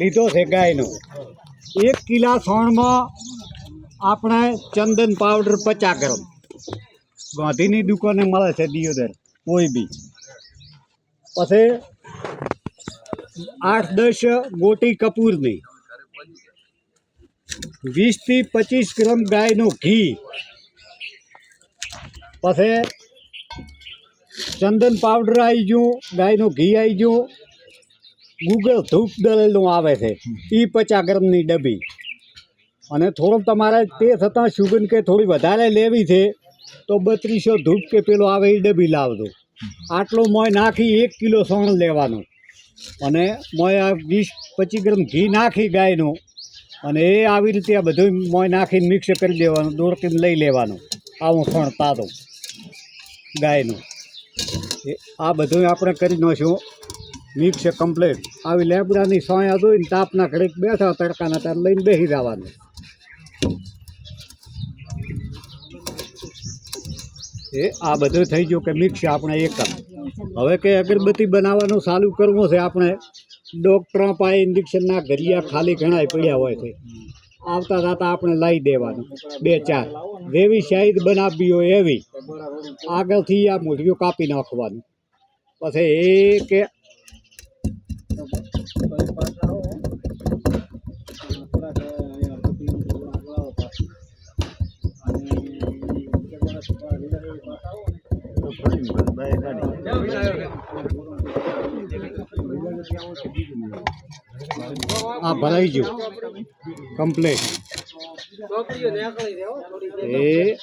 લીધો છે ગાયનો. એક કિલા સોણમાં આપણે ચંદન પાવડર પચાસ ગ્રામ. ગાંધીની દુકાને મળે છે દિયોદર, કોઈ બી. પછી આઠ દસ ગોટી કપૂરની. વીસથી પચીસ ગ્રામ ગાયનું ઘી. પછી ચંદન પાવડર આવી ગયું, ગાયનું ઘી આવી ગયું. ગૂગલ ધૂપ દળેલું આવે છે. એ પચાસ ગ્રામની ડબ્બી. અને થોડોક તમારે તે છતાં સુગંધ કે થોડી વધારે લેવી છે, તો બત્રીસો ધૂપ કે પેલો આવે એ ડબ્બી લાવજો. આટલો મોય નાખી એક કિલો સોણ લેવાનું. અને મોય આ વીસ પચીસ ગ્રામ ઘી નાખી ગાયનું. અને એ આવી રીતે આ બધું મોય નાખીને મિક્સ કરી દેવાનું દોડકીને લઈ લેવાનું. આવું સોણ તાતો ગાયનું. આ બધું આપણે કરી નાખ્યું. મિક્સ કમ્પ્લેટ આવી લેબડાની સોયા જોઈને તાપના ઘડીક બેઠા તડકાના તાર લઈને બેસી જવાનું. એ આ બધું થઈ ગયું કે મિક્સ આપણે એકમ હવે કે અગરબત્તી બનાવવાનું ચાલુ કરવું છે આપણે. ડૉક્ટર પાસે ઇન્જેક્શનના ઘરિયા ખાલી ઘણાય પડ્યા હોય છે. આવતા જતા આપણે લાવી દેવાનું. બે ચાર. જેવી શાહિદ બનાવવી હોય એવી. આગળથી આ મૂઢીઓ કાપી નાખવાનું. પછી એ કે આ ભરાઈ ગયું. કમ્પ્લેટ એ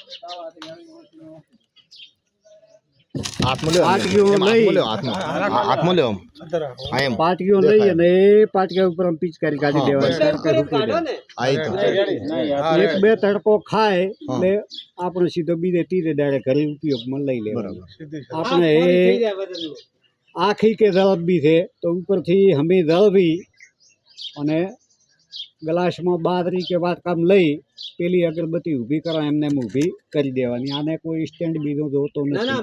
પાટકીઓ લઈ. હાથમાં લ્યો આમ. પાટકીઓ લઈ અને એ પાટકીઓ ઉપર આમ પિચકારી કાઢી દેવાની. એક બે તડકો ખાય એટલે આપણે સીધો બીજે તીરે દાડે ઘરે ઉપયોગમાં લઈ લેવાનો. આપણે એ આખી કે જળબી છે તો ઉપરથી હમી જળબી અને ગ્લાસમાં બાદરી કે વાટકામ લઈ પેલી અગરબત્તી ઊભી કરવા એમને એમ ઊભી કરી દેવાની. આને કોઈ સ્ટેન્ડ બીજો જોતો ના ના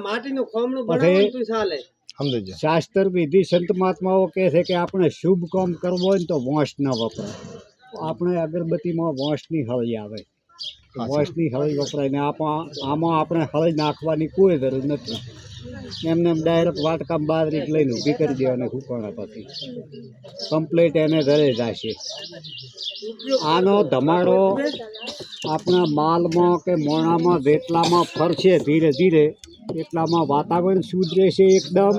નથી. શાસ્ત્ર વિધિ સંત મહાત્માઓ કહે છે કે આપણે શુભ કામ કરવો હોય ને તો વોંશ ન વપરાય. આપણે અગરબત્તીમાં વોંશની હળી આવે. વોંશની હળી વપરાય ને આમાં આમાં આપણે હળી નાખવાની કોઈ જરૂર નથી. એમને એમ ડાયરેક્ટ વાટકામ બહાર લઈને ઊભી કરી દેવાની હુકાણા પછી કમ્પ્લેટ એને ઘરે જશે. આનો ધમાડો આપણા માલમાં કે મોણામાં જેટલામાં ફરશે ધીરે ધીરે એટલામાં વાતાવરણ શુદ્ધ રહેશે એકદમ.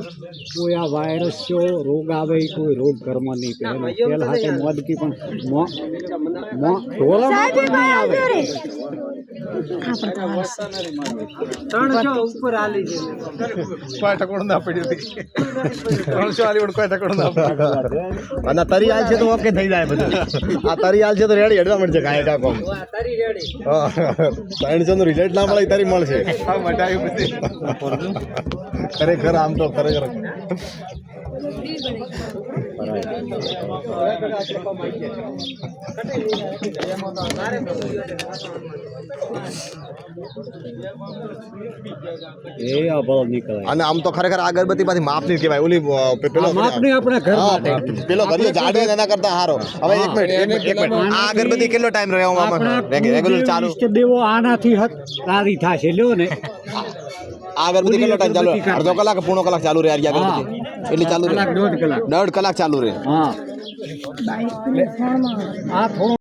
કોઈ આ વાયરસ છો રોગ આવે એ કોઈ રોગ ઘરમાં નહીં પહેલા તેલ હાથે મોદકી પણ મો મો નહીં આવે. અને તરી હાલ છે તો ઓકે થઈ જાય બધું. આ તરી હાલ છે તો રેડી હેડવા મળશે કાંઈ રેડી ત્રણસો નું રિઝલ્ટ ના મળે તારી મળશે. ખરેખર આમ તો ખરેખર. અને આમ તો ખરેખર અગરબત્તી પાછી માપની નહીં કહેવાય. ઓલી પેલો માપની આપણે ઘર માટે પેલો ઘરિયો જાડે એના કરતા સારો હવે એક મિનિટ એક મિનિટ, આ અગરબત્તી કેટલો ટાઈમ રહ્યો આમાં? રેગ્યુલર ચાલુ. દેવો આનાથી હત તારી થશે લ્યો ને. આ અગરબત્તી કેટલો ટાઈમ ચાલુ? અડધો કલાક પૂણો કલાક ચાલુ રહે અગરબત્તી એટલી ચાલુ રહે. દોઢ કલાક. દોઢ કલાક ચાલુ રહે. હા.